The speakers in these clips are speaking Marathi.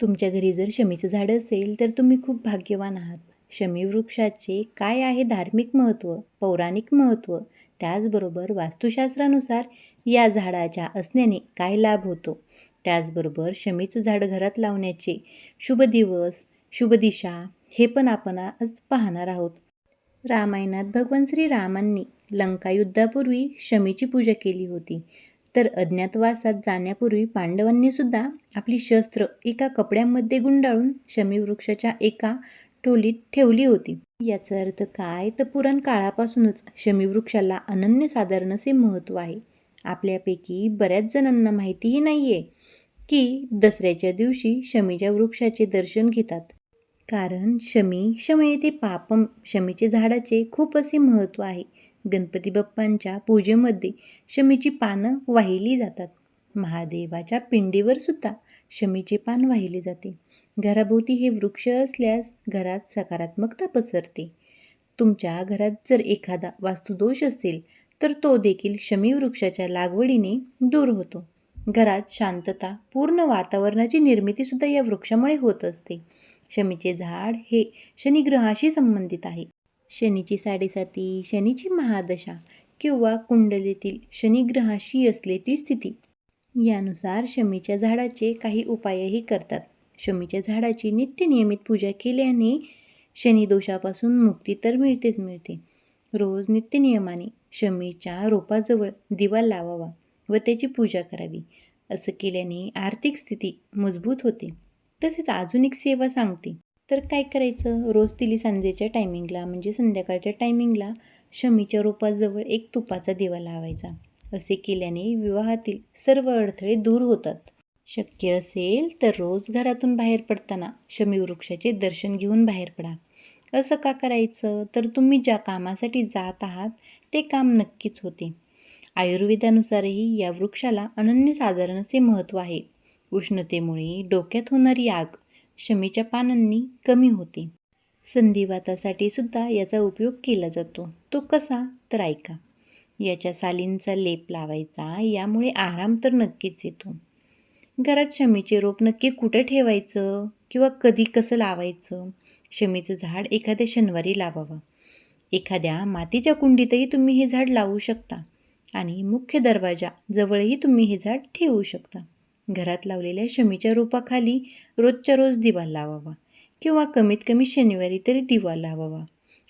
तुमच्या घरी जर शमीचं झाड असेल तर तुम्ही खूप भाग्यवान आहात. शमी वृक्षाचे काय आहे धार्मिक महत्त्व पौराणिक महत्त्व त्याचबरोबर वास्तुशास्त्रानुसार या झाडाच्या असण्याने काय लाभ होतो? त्याचबरोबर शमीचं झाड घरात लावण्याचे शुभ दिवस शुभ दिशा हे पण आपण आज पाहणार आहोत. रामायणात भगवान श्रीरामांनी लंकायुद्धापूर्वी शमीची पूजा केली होती. तर अज्ञातवासात जाण्यापूर्वी पांडवांनी सुद्धा आपली शस्त्र एका कपड्यामध्ये गुंडाळून शमी वृक्षाच्या एका टोलीत ठेवली होती. याचा अर्थ काय? तर पुराण काळापासूनच शमी वृक्षाला अनन्यसाधारण असे महत्त्व आहे. आपल्यापैकी बऱ्याच जणांना माहितीही नाही आहे की दसऱ्याच्या दिवशी शमीच्या वृक्षाचे दर्शन घेतात. कारण शमी शमयते पापम शमीचे झाडाचे खूप असे महत्त्व आहे. गणपती बाप्पांच्या पूजेमध्ये शमीची पानं वाहिली जातात. महादेवाच्या पिंडीवर सुद्धा शमीचे पान वाहिले जाते. घराभोवती हे वृक्ष असल्यास घरात सकारात्मकता पसरते. तुमच्या घरात जर एखादा वास्तुदोष असेल तर तो देखील शमी वृक्षाच्या लागवडीने दूर होतो. घरात शांतता पूर्ण वातावरणाची निर्मितीसुद्धा या वृक्षामुळे होत असते. शमीचे झाड हे शनिग्रहाशी संबंधित आहे. शनीची साडेसाती शनीची महादशा किंवा कुंडलीतील शनिग्रहाशी असलेली स्थिती. यानुसार शमीच्या झाडाचे काही उपायही करतात. शमीच्या झाडाची नित्यनियमित पूजा केल्याने शनिदोषापासून मुक्ती तर मिळतेच मिळते. रोज नित्यनियमाने शमीच्या रोपाजवळ दिवा लावावा व त्याची पूजा करावी. असं केल्याने आर्थिक स्थिती मजबूत होते. तसेच अजून एक सेवा सांगते. तर काय करायचं? रोज तिली सांजेच्या टायमिंगला म्हणजे संध्याकाळच्या टायमिंगला शमीच्या रोपाजवळ एक तुपाचा दिवा लावायचा. असे केल्याने विवाहातील सर्व अडथळे दूर होतात. शक्य असेल तर रोज घरातून बाहेर पडताना शमी वृक्षाचे दर्शन घेऊन बाहेर पडा. असं का करायचं? तर तुम्ही ज्या कामासाठी जात आहात ते काम नक्कीच होते. आयुर्वेदानुसारही या वृक्षाला अनन्यसाधारण असे महत्त्व आहे. उष्णतेमुळे डोक्यात होणारी आग शमीच्या पानांनी कमी होते. संधिवातासाठी सुद्धा याचा उपयोग केला जातो. तो कसा? तर ऐका. याच्या सालींचा लेप लावायचा यामुळे आराम तर नक्कीच येतो. घरात शमीचे रोप नक्की कुठं ठेवायचं? किंवा कधी कसं लावायचं? शमीचं झाड एखाद्या शनिवारी लावावं. एखाद्या मातीच्या कुंडीतही तुम्ही हे झाड लावू शकता. आणि मुख्य दरवाजा जवळही तुम्ही हे झाड ठेवू शकता. घरात लावलेल्या शमीच्या रोपाखाली रोजच्या रोज दिवा लावावा किंवा कमीत कमी शनिवारी तरी दिवा लावावा.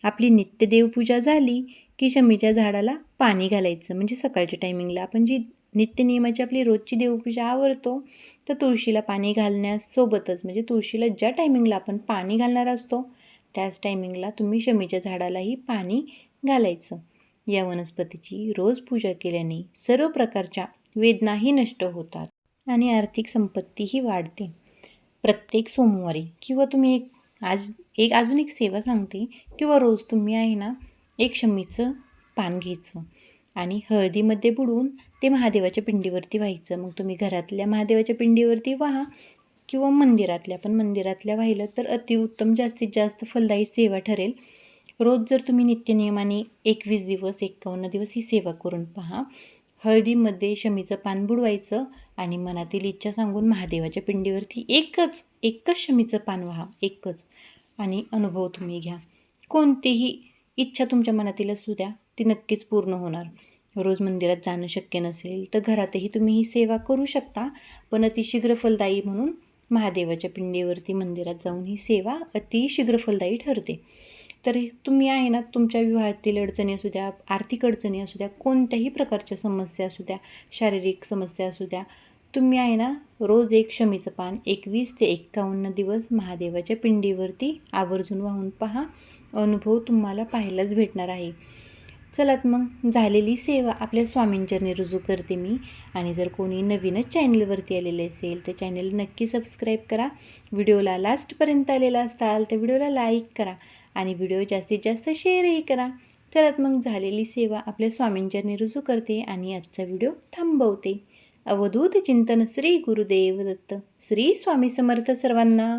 आपली नित्य देवपूजा झाली की शमीच्या झाडाला पाणी घालायचं. म्हणजे सकाळच्या टायमिंगला आपण जी नित्य नियमाची आपली रोजची देवपूजा आवडतो तर तुळशीला पाणी घालण्यासोबतच म्हणजे तुळशीला ज्या टायमिंगला आपण पाणी घालणार असतो त्याच टायमिंगला तुम्ही शमीच्या झाडालाही पाणी घालायचं. या वनस्पतीची रोज पूजा केल्याने सर्व प्रकारच्या वेदनाही नष्ट होतात. आणि आर्थिक संपत्तीही वाढते. प्रत्येक सोमवारी किंवा तुम्ही एक आज एक अजून एक सेवा सांगते किंवा रोज तुम्ही आहे ना एक शमीचं पान घ्यायचं आणि हळदीमध्ये बुडवून ते महादेवाच्या पिंडीवरती व्हायचं. मग तुम्ही घरातल्या महादेवाच्या पिंडीवरती व्हा किंवा मंदिरातल्या पण मंदिरातल्या वाहिलं तर अतिउत्तम जास्तीत जास्त फलदायी सेवा ठरेल. रोज जर तुम्ही नित्यनियमाने एकवीस दिवस एक्कावन्न दिवस ही सेवा करून पहा हळदीमध्ये शमीचं पान बुडवायचं आणि मनातील इच्छा सांगून महादेवाच्या पिंडीवरती एकच एकच शमीचं पान व्हा एकच. आणि अनुभव तुम्ही घ्या. कोणतीही इच्छा तुमच्या मनातील असू द्या ती नक्कीच पूर्ण होणार. रोज मंदिरात जाणं शक्य नसेल तर घरातही तुम्ही ही सेवा करू शकता पण अतिशीघ्र फलदायी म्हणून महादेवाच्या पिंडीवरती मंदिरात जाऊन ही सेवा अतिशीघ्र फलदायी ठरते. तरी तुम्ही आहे ना तुमच्या विवाहातील अडचणी असू द्या आर्थिक अडचणी असू द्या कोणत्याही प्रकारच्या समस्या असू द्या शारीरिक समस्या असू द्या तुम्ही आहे ना रोज एक शमीचं पान एकवीस ते एक्कावन्न दिवस महादेवाच्या पिंडीवरती आवर्जून वाहून पहा. अनुभव तुम्हाला पाहायलाच भेटणार आहे. चलात मग झालेली सेवा आपल्या स्वामींच्याने रुजू करते मी. आणि जर कोणी नवीनच चॅनलवरती आलेले असेल तर चॅनल नक्की सबस्क्राईब करा. व्हिडिओला लास्टपर्यंत आलेला असाल तर व्हिडिओला लाईक करा. आणि व्हिडिओ जास्तीत जास्त शेअरही करा. चलात मग झालेली सेवा आपल्या स्वामींच्याने रुजू करते आणि आजचा व्हिडिओ थांबवते. अवधूत चिंतन श्री गुरुदेव दत्त. श्री स्वामी समर्थ सर्वांना.